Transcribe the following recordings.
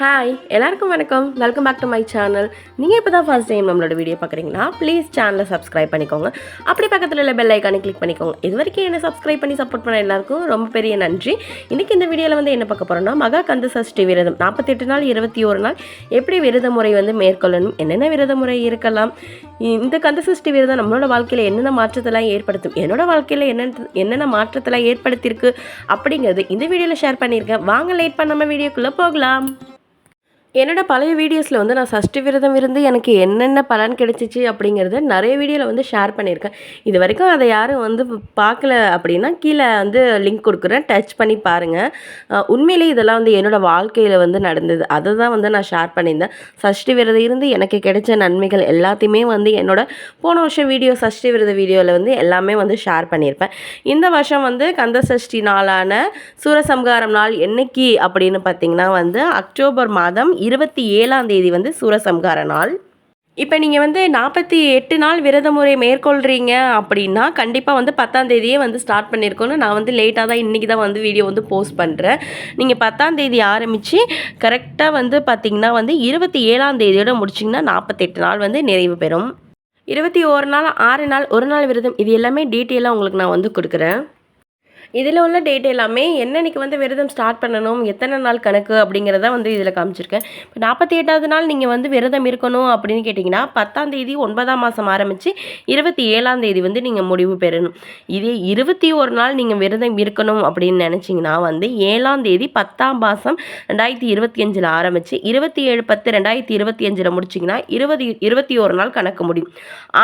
Hi எல்லாருக்கும் வணக்கம். Welcome back to my channel நீங்கள் இப்போ தான் ஃபர்ஸ்ட் டைம் நம்மளோட வீடியோ பார்க்குறீங்கன்னா ப்ளீஸ் சேனலை சப்ஸ்கிரைப் பண்ணிக்கோங்க. அப்படி பக்கத்தில் உள்ள பெல் ஐக்கானே கிளிக் பண்ணிக்கோங்க. இது வரைக்கும் என்ன சப்ஸ்கிரைப் பண்ணி சப்போர்ட் பண்ண எல்லாருக்கும் ரொம்ப பெரிய நன்றி. இன்றைக்கி இந்த வீடியோவில் வந்து என்ன பார்க்க போகிறோம்னா மகா கந்த சஷ்டி விரதம். நாற்பத்தெட்டு நாள் இருபத்தி ஒரு நாள். எப்படி விரத முறை வந்து மேற்கொள்ளணும்? என்னென்ன விரத முறை இருக்கலாம்? இந்த கந்த சஷ்டி விரதம் நம்மளோட வாழ்க்கையில் என்னென்ன மாற்றத்தெல்லாம் ஏற்படுத்தும்? என்னோட வாழ்க்கையில் என்னென்ன என்னென்ன மாற்றத்தெல்லாம் ஏற்படுத்தியிருக்கு? அப்படிங்கிறது இந்த வீடியோவில் ஷேர் பண்ணியிருக்கேன். வாங்க லேட் பண்ணாமல் வீடியோக்குள்ளே போகலாம். என்னோட பழைய வீடியோஸில் வந்து நான் சஷ்டி விரதம் இருந்து எனக்கு என்னென்ன பலன் கிடைச்சிச்சு அப்படிங்கிறத நிறைய வீடியோவில் வந்து ஷேர் பண்ணியிருக்கேன். இது வரைக்கும் அதை யாரும் வந்து பார்க்கல அப்படின்னா கீழே வந்து லிங்க் கொடுக்குறேன். டச் பண்ணி பாருங்கள் உண்மையிலே இதெல்லாம் வந்து என்னோட வாழ்க்கையில் வந்து நடந்தது. அதை தான் வந்து நான் ஷேர் பண்ணியிருந்தேன். சஷ்டி விரதம் இருந்து எனக்கு கிடைச்ச நன்மைகள் எல்லாத்தையுமே வந்து என்னோட போன வருஷம் வீடியோ சஷ்டி விரத வீடியோவில் வந்து எல்லாமே வந்து ஷேர் பண்ணியிருப்பேன். இந்த வருஷம் வந்து கந்த சஷ்டி நாளான சூரசம்ஹாரம் நாள் என்னைக்கு அப்படின்னு பார்த்தீங்கன்னா வந்து அக்டோபர் மாதம் இருபத்தி ஏழாம் தேதி வந்து சூரசம்ஹார நாள். இப்போ நீங்கள் வந்து நாற்பத்தி எட்டு நாள் விரத முறை மேற்கொள்கிறீங்க அப்படின்னா கண்டிப்பாக வந்து பத்தாம் தேதியே வந்து ஸ்டார்ட் பண்ணியிருக்கோன்னு நான் வந்து லேட்டாக தான் இன்றைக்கி தான் வந்து வீடியோ வந்து போஸ்ட் பண்ணுறேன் நீங்கள் பத்தாம் தேதி ஆரம்பித்து கரெக்டாக வந்து பார்த்திங்கன்னா வந்து இருபத்தி ஏழாம் தேதியோட முடிச்சிங்கன்னா நாற்பத்தெட்டு நாள் வந்து நிறைவு பெறும். இருபத்தி ஒரு நாள் ஆறு நாள் ஒரு நாள் விரதம் இது எல்லாமே டீட்டெயிலாக உங்களுக்கு நான் வந்து கொடுக்குறேன். இதில் உள்ள டேட் எல்லாமே என்னன்னைக்கு வந்து விரதம் ஸ்டார்ட் பண்ணணும் எத்தனை நாள் கணக்கு அப்படிங்கிறத வந்து இதில் காமிச்சிருக்கேன். இப்போ நாற்பத்தி எட்டாவது நாள் நீங்கள் வந்து விரதம் இருக்கணும் அப்படின்னு கேட்டிங்கன்னா பத்தாம் தேதி ஒன்பதாம் மாதம் ஆரம்பித்து இருபத்தி ஏழாம் தேதி வந்து நீங்கள் முடிவு பெறணும். இதே இருபத்தி ஒரு நாள் நீங்கள் விரதம் இருக்கணும் அப்படின்னு நினச்சிங்கன்னா வந்து ஏழாம் தேதி பத்தாம் மாதம் ரெண்டாயிரத்தி இருபத்தி அஞ்சில் ஆரம்பித்து இருபத்தி ஏழு பத்து ரெண்டாயிரத்தி இருபத்தி அஞ்சில் முடிச்சிங்கன்னா இருபது இருபத்தி ஒரு நாள் கணக்கு முடியும்.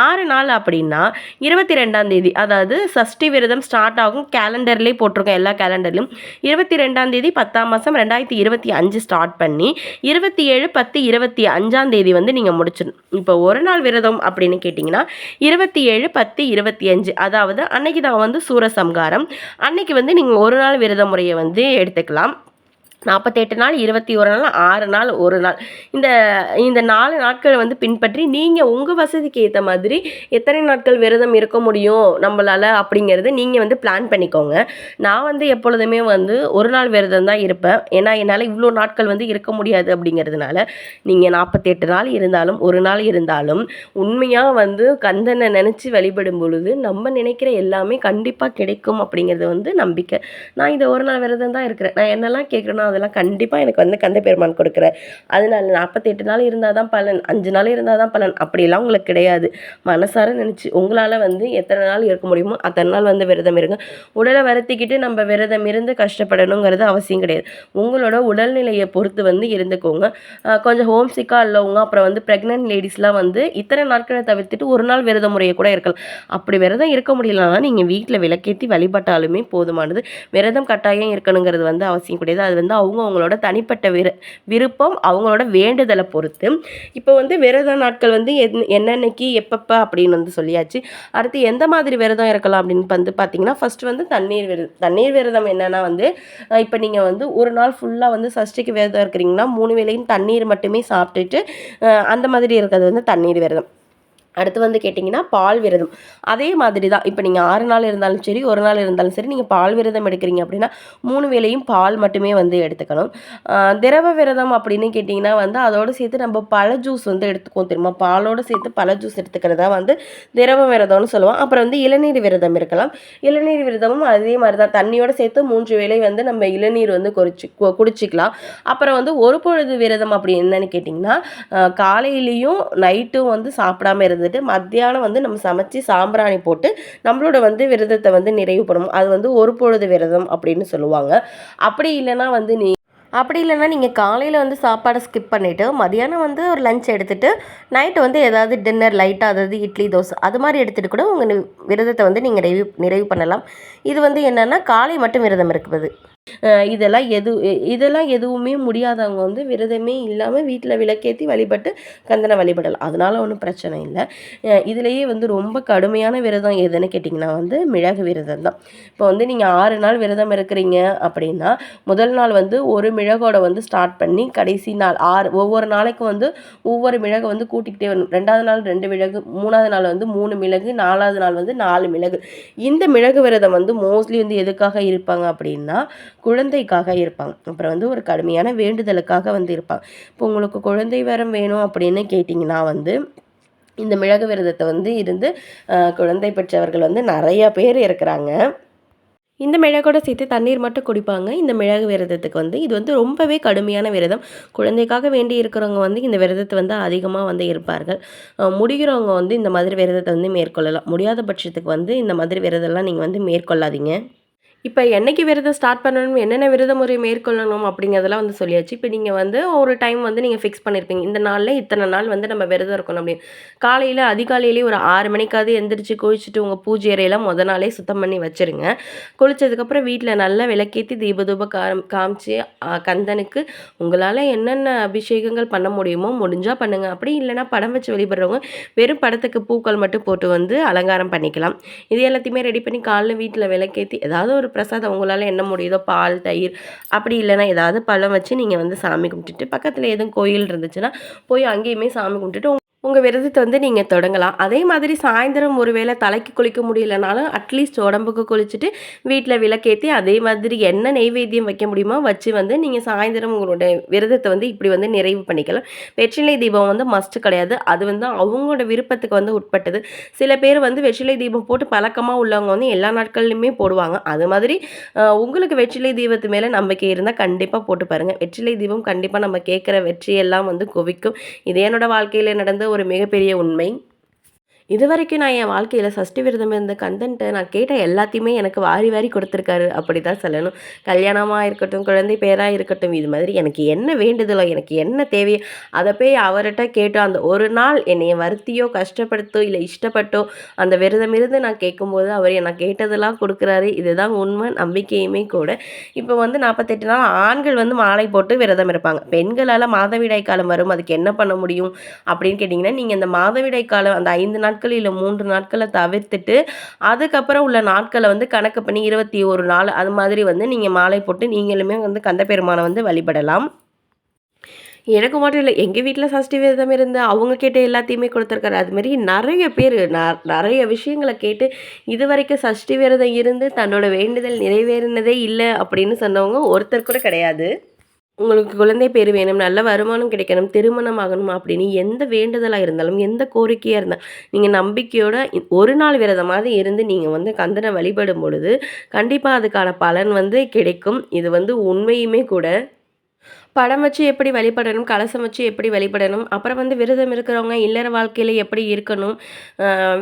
ஆறு நாள் அப்படின்னா இருபத்தி ரெண்டாம் தேதி அதாவது சஷ்டி விரதம் ஸ்டார்ட் ஆகும் கேலண்டர்லேயே போட்டிருக்கோம் எல்லா கேலண்டர்லையும் இருபத்தி ரெண்டாம் தேதி பத்தாம் மாதம் ரெண்டாயிரத்தி இருபத்தி அஞ்சு ஸ்டார்ட் பண்ணி இருபத்தி ஏழு பத்து இருபத்தி அஞ்சாம் தேதி வந்து நீங்கள் முடிச்சிடணும் இப்போ ஒரு நாள் விரதம் அப்படின்னு கேட்டிங்கன்னா இருபத்தி ஏழு பத்து இருபத்தி அஞ்சு அதாவது அன்னைக்கு தான் வந்து சூரசம்ஹாரம் அன்னைக்கு வந்து நீங்கள் ஒரு நாள் விரத முறையை வந்து எடுத்துக்கலாம். நாற்பத்தெட்டு நாள் இருபத்தி ஒரு நாள் ஆறு நாள் ஒரு நாள். இந்த இந்த நாலு நாட்களை வந்து பின்பற்றி நீங்கள் உங்கள் வசதிக்கு ஏற்ற மாதிரி எத்தனை நாட்கள் விரதம் இருக்க முடியும் நம்மளால் அப்படிங்கிறது நீங்கள் வந்து பிளான் பண்ணிக்கோங்க. நான் வந்து எப்பொழுதுமே வந்து ஒரு நாள் விரதம் தான் இருப்பேன். ஏன்னா என்னால் இவ்வளோ நாட்கள் வந்து இருக்க முடியாது அப்படிங்கிறதுனால நீங்கள் நாற்பத்தெட்டு நாள் இருந்தாலும் ஒரு நாள் இருந்தாலும் உண்மையாக வந்து கந்தனை நினச்சி வழிபடும் பொழுது நம்ம நினைக்கிற எல்லாமே கண்டிப்பாக கிடைக்கும் அப்படிங்கிறது வந்து நம்பிக்கை. நான் இந்த ஒரு நாள் விரதம் தான் இருக்கிறேன். நான் என்னெல்லாம் கேட்குறேன்னா அதெல்லாம் கண்டிப்பாக எனக்கு வந்து கந்த பெருமான் கொடுக்குற. அதனால நாற்பத்தெட்டு நாள் இருந்தால் தான் பலன் அஞ்சு நாள் இருந்தால் தான் பலன். அப்படிலாம் உங்களுக்கு கிடையாது. மனசார நினச்சி உங்களால் வந்து எத்தனை நாள் இருக்க முடியுமோ அத்தனை நாள் வந்து விரதம் இருங்க. உடலை வருத்திக்கிட்டு நம்ம விரதம் இருந்து கஷ்டப்படணுங்கிறது அவசியம் கிடையாது. உங்களோட உடல்நிலையை பொறுத்து வந்து இருந்துக்கோங்க. கொஞ்சம் ஹோம் சிக்காக உள்ளவங்க அப்புறம் வந்து ப்ரெக்னென்ட் லேடிஸ்லாம் வந்து இத்தனை நாட்களை தவிர்த்துட்டு ஒரு நாள் விரத முறையை கூட இருக்கலாம். அப்படி விரதம் இருக்க முடியலன்னா நீங்கள் வீட்டில் விளக்கேற்றி வழிபட்டாலுமே போதுமானது. விரதம் கட்டாயம் இருக்கணுங்கிறது வந்து அவசியம் கிடையாது. அது வந்து அவங்க அவங்களோட தனிப்பட்ட விரு விருப்பம் அவங்களோட வேண்டுதலை பொறுத்து. இப்போ வந்து விரத நாட்கள் வந்து என் என்னென்னைக்கு எப்பப்போ அப்படின்னு வந்து சொல்லியாச்சு. அடுத்து எந்த மாதிரி விரதம் இருக்கலாம் அப்படின்னு வந்து பார்த்தீங்கன்னா ஃபர்ஸ்ட் வந்து தண்ணீர் விரதம் தண்ணீர் விரதம் என்னென்னா வந்து இப்போ நீங்கள் வந்து ஒரு நாள் ஃபுல்லாக வந்து சஷ்டிக்கு விரதம் இருக்கிறீங்கன்னா மூணு வேளையும் தண்ணீர் மட்டுமே சாப்பிட்டுட்டு அந்த மாதிரி இருக்கிறது வந்து தண்ணீர் விரதம். அடுத்து வந்து கேட்டிங்கன்னா பால் விரதம். அதே மாதிரி தான் இப்போ நீங்கள் ஆறு நாள் இருந்தாலும் சரி ஒரு நாள் இருந்தாலும் சரி நீங்கள் பால் விரதம் எடுக்கிறீங்க அப்படின்னா மூணு வேலையும் பால் மட்டுமே வந்து எடுத்துக்கணும். திரவ விரதம் அப்படின்னு கேட்டிங்கன்னா வந்து அதோடு சேர்த்து நம்ம பழ ஜூஸ் வந்து எடுத்துக்குவோம் தெரியுமா? பாலோடு சேர்த்து பழ ஜூஸ் எடுத்துக்கிறதா வந்து திரவ விரதம்னு சொல்லுவோம். அப்புறம் வந்து இளநீர் விரதம் இருக்கலாம். இளநீர் விரதமும் அதே மாதிரி தான் தண்ணியோடு சேர்த்து மூன்று வேலை வந்து நம்ம இளநீர் வந்து குறிச்சு கு- குடிச்சிக்கலாம். அப்புறம் வந்து ஒரு பொழுது விரதம் அப்படி என்னன்னு கேட்டிங்கன்னா காலையிலையும் நைட்டும் வந்து சாப்பிடாம இருந்துட்டு மத்தியானம் வந்து நம்ம சமைச்சு சாம்பிராணி போட்டு நம்மளோட வந்து விரதத்தை வந்து நிறைவு பண்ணணும் அது வந்து ஒரு பொழுது விரதம் அப்படின்னு சொல்லுவாங்க. அப்படி இல்லைன்னா வந்து நீ அப்படி இல்லைன்னா நீங்கள் காலையில் வந்து சாப்பாடை ஸ்கிப் பண்ணிவிட்டு மதியானம் வந்து ஒரு லஞ்ச் எடுத்துகிட்டு நைட்டு வந்து ஏதாவது டின்னர் லைட்டாக அதாவது இட்லி தோசை அது மாதிரி எடுத்துகிட்டு கூட உங்கள் விரதத்தை வந்து நீங்கள் நிறைவு நிறைவு பண்ணலாம். இது வந்து என்னென்னா காலை மட்டும் விரதம் இருக்குது இதெல்லாம் எது இதெல்லாம் எதுவுமே முடியாதவங்க வந்து விரதமே இல்லாமல் வீட்டில் விளக்கேற்றி வழிபட்டு கந்தனை வழிபடலாம். அதனால் ஒன்றும் பிரச்சனை இல்லை. இதுலேயே வந்து ரொம்ப கடுமையான விரதம் எதுன்னு கேட்டிங்கன்னா வந்து மிளகு விரதம் தான். இப்போ வந்து நீங்கள் ஆறு நாள் விரதம் இருக்கிறீங்க அப்படின்னா முதல் நாள் வந்து ஒரு மிளகோட வந்து ஸ்டார்ட் பண்ணி கடைசி நாள் ஆறு ஒவ்வொரு நாளைக்கும் வந்து ஒவ்வொரு மிளகை வந்து கூட்டிக்கிட்டே வரணும். ரெண்டாவது நாள் ரெண்டு மிளகு மூணாவது நாள் வந்து மூணு மிளகு நாலாவது நாள் வந்து நாலு மிளகு. இந்த மிளகு விரதம் வந்து மோஸ்ட்லி வந்து எதுக்காக இருப்பாங்க அப்படின்னா குழந்தைக்காக இருப்பாங்க. அப்புறம் வந்து ஒரு கடுமையான வேண்டுதலுக்காக வந்து இருப்பாங்க. இப்போ உங்களுக்கு குழந்தை வரம் வேணும் அப்படின்னு கேட்டிங்கன்னா வந்து இந்த மிளகு விரதத்தை வந்து இருந்து குழந்தை பெற்றவர்கள் வந்து நிறைய பேர் இருக்கிறாங்க. இந்த மிளகோட சேர்த்து தண்ணீர் மட்டும் குடிப்பாங்க. இந்த மிளகு விரதத்துக்கு வந்து இது வந்து ரொம்பவே கடுமையான விரதம். குழந்தைக்காக வேண்டி இருக்கிறவங்க வந்து இந்த விரதத்தை வந்து அதிகமாக வந்து இருப்பார்கள். முடிகிறவங்க வந்து இந்த மாதிரி விரதத்தை வந்து மேற்கொள்ளலாம். முடியாத பட்சத்துக்கு வந்து இந்த மாதிரி விரதம்லாம் நீங்கள் வந்து மேற்கொள்ளாதீங்க. இப்போ என்றைக்கு விரதம் ஸ்டார்ட் பண்ணணும் என்னென்ன விரத முறை மேற்கொள்ளணும் அப்படிங்கிறதெல்லாம் வந்து சொல்லியாச்சு. இப்போ நீங்கள் வந்து ஒரு டைம் வந்து நீங்கள் ஃபிக்ஸ் பண்ணியிருப்பீங்க இந்த நாளில் இத்தனை நாள் வந்து நம்ம விரதம் இருக்கணும் அப்படின்னு. காலையில் அதிகாலையிலேயே ஒரு ஆறு மணிக்காவது எந்திரிச்சு குளிச்சுட்டு உங்கள் பூஜை அறையெல்லாம் முத நாளே சுத்தம் பண்ணி வச்சுருங்க. குளித்ததுக்கப்புறம் வீட்டில் நல்லா விளக்கேற்றி தீப தூப காம் காமிச்சு கந்தனுக்கு உங்களால் என்னென்ன அபிஷேகங்கள் பண்ண முடியுமோ முடிஞ்சால் பண்ணுங்கள் அப்படி இல்லைன்னா படம் வச்சு வெளிப்படுறவங்க வெறும் படத்துக்கு பூக்கள் மட்டும் போட்டு வந்து அலங்காரம் பண்ணிக்கலாம். இது எல்லாத்தையுமே ரெடி பண்ணி காலைல வீட்டில் விளக்கேற்றி ஏதாவது ஒரு பிரசாதம் உங்களால் என்ன முடியுதோ பால் தயிர் அப்படி இல்லைன்னா ஏதாவது பழம் வச்சு நீங்கள் வந்து சாமி கும்பிட்டுட்டு பக்கத்தில் எதுவும் கோயில் இருந்துச்சுன்னா போய் அங்கேயுமே சாமி கும்பிட்டுட்டு உங்கள் விரதத்தை வந்து நீங்கள் தொடங்கலாம். அதே மாதிரி சாயந்தரம் ஒருவேளை தலைக்கு குளிக்க முடியலனாலும் அட்லீஸ்ட் உடம்புக்கு குளிச்சுட்டு வீட்டில் விளக்கேற்றி அதே மாதிரி என்ன நெய்வேத்தியம் வைக்க முடியுமோ வச்சு வந்து நீங்கள் சாயந்தரம் உங்களோட விரதத்தை வந்து இப்படி வந்து நிறைவு பண்ணிக்கலாம். வெற்றிலை தீபம் வந்து மஸ்ட் கிடையாது. அது வந்து அவங்களோட விருப்பத்துக்கு வந்து உட்பட்டது. சில பேர் வந்து வெற்றிலை தீபம் போட்டு பழக்கமாக உள்ளவங்க வந்து எல்லா நாட்கள்லையுமே போடுவாங்க. அது மாதிரி உங்களுக்கு வெற்றிலை தீபத்து மேலே நம்பிக்கை இருந்தால் கண்டிப்பாக போட்டு பாருங்கள் வெற்றிலை தீபம் கண்டிப்பாக நம்ம கேட்குற வெற்றியெல்லாம் வந்து குவிக்கும். இது என்னோட வாழ்க்கையில் நடந்த ஒரு மிகப்பெரிய உண்மை. இது வரைக்கும் நான் என் வாழ்க்கையில் சஷ்டி விரதம் இருந்த கண்டென்ட்டை நான் கேட்ட எல்லாத்தையுமே எனக்கு வாரி வாரி கொடுத்துருக்காரு. அப்படி தான் சொல்லணும். கல்யாணமாக இருக்கட்டும் குழந்தை பேராக இருக்கட்டும் இது மாதிரி எனக்கு என்ன வேண்டுதலோ எனக்கு என்ன தேவையோ அதை போய் அவர்கிட்ட கேட்டோ அந்த ஒரு நாள் என்னைய வருத்தியோ கஷ்டப்படுத்தோ இல்லை இஷ்டப்பட்டோ அந்த விரதம் இருந்து நான் கேட்கும்போது அவர் எனக்கு கேட்டதெல்லாம் கொடுக்குறாரு. இதுதான் உண்மை நம்பிக்கையுமே கூட. இப்போ வந்து நாற்பத்தெட்டு நாள் ஆண்கள் வந்து மாலை போட்டு விரதம் இருப்பாங்க. பெண்களால் மாதவிடாய் காலம் வரும். அதுக்கு என்ன பண்ண முடியும்? அப்படின்னு கேட்டிங்கன்னா நீங்கள் இந்த மாதவிடாய் காலம் அந்த ஐந்து நாள் நாட்கள் இல்லை மூன்று நாட்களை தவிர்த்துட்டு அதுக்கப்புறம் உள்ள நாட்களை வந்து கணக்கு பண்ணி இருபத்தி ஒரு நாள் அது மாதிரி வந்து நீங்கள் மாலை போட்டு நீங்களுமே வந்து கந்த பெருமானை வந்து வழிபடலாம். எனக்கு மட்டும் இல்லை. எங்கள் வீட்டில் சஷ்டி விரதம் இருந்து அவங்க கேட்ட எல்லாத்தையுமே கொடுத்துருக்காரு. அதுமாரி நிறைய பேர் ந- நிறைய விஷயங்களை கேட்டு இது வரைக்கும் சஷ்டி விரதம் இருந்து தன்னோட வேண்டுதல் நிறைவேறினதே இல்லை அப்படின்னு சொன்னவங்க ஒருத்தர் கூட கிடையாது. உங்களுக்கு குழந்தை பேர் வேணும் நல்ல வருமானம் கிடைக்கணும் திருமணம் ஆகணும் அப்படின்னு எந்த வேண்டுதலாக இருந்தாலும் எந்த கோரிக்கையாக இருந்தாலும் நீங்கள் நம்பிக்கையோட ஒரு நாள் விரதமாவது இருந்து நீங்கள் வந்து கந்தனை வழிபடும் பொழுது கண்டிப்பாக அதுக்கான பலன் வந்து கிடைக்கும். இது வந்து உண்மையுமே கூட படம் வச்சு எப்படி வழிபடணும் கலசம் வச்சு எப்படி வழிபடணும் அப்புறம் வந்து விரதம் இருக்கிறவங்க இல்லற வாழ்க்கையில் எப்படி இருக்கணும்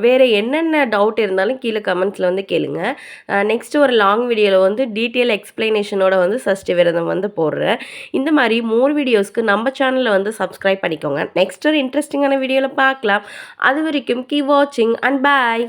வேறு என்னென்ன டவுட் இருந்தாலும் கீழே கமெண்ட்ஸில் வந்து கேளுங்க. நெக்ஸ்ட் ஒரு லாங் வீடியோவில் வந்து டீட்டெயில் எக்ஸ்பிளனேஷனோட வந்து சஷ்டி விரதம் வந்து போடுறேன். இந்த மாதிரி மோர் வீடியோஸ்க்கு நம்ம சேனலில் வந்து சப்ஸ்கிரைப் பண்ணிக்கோங்க. நெக்ஸ்ட் ஒரு இன்ட்ரெஸ்டிங்கான வீடியோவில் பார்க்கலாம். அது வரைக்கும் கீ வாட்சிங் அண்ட் பாய்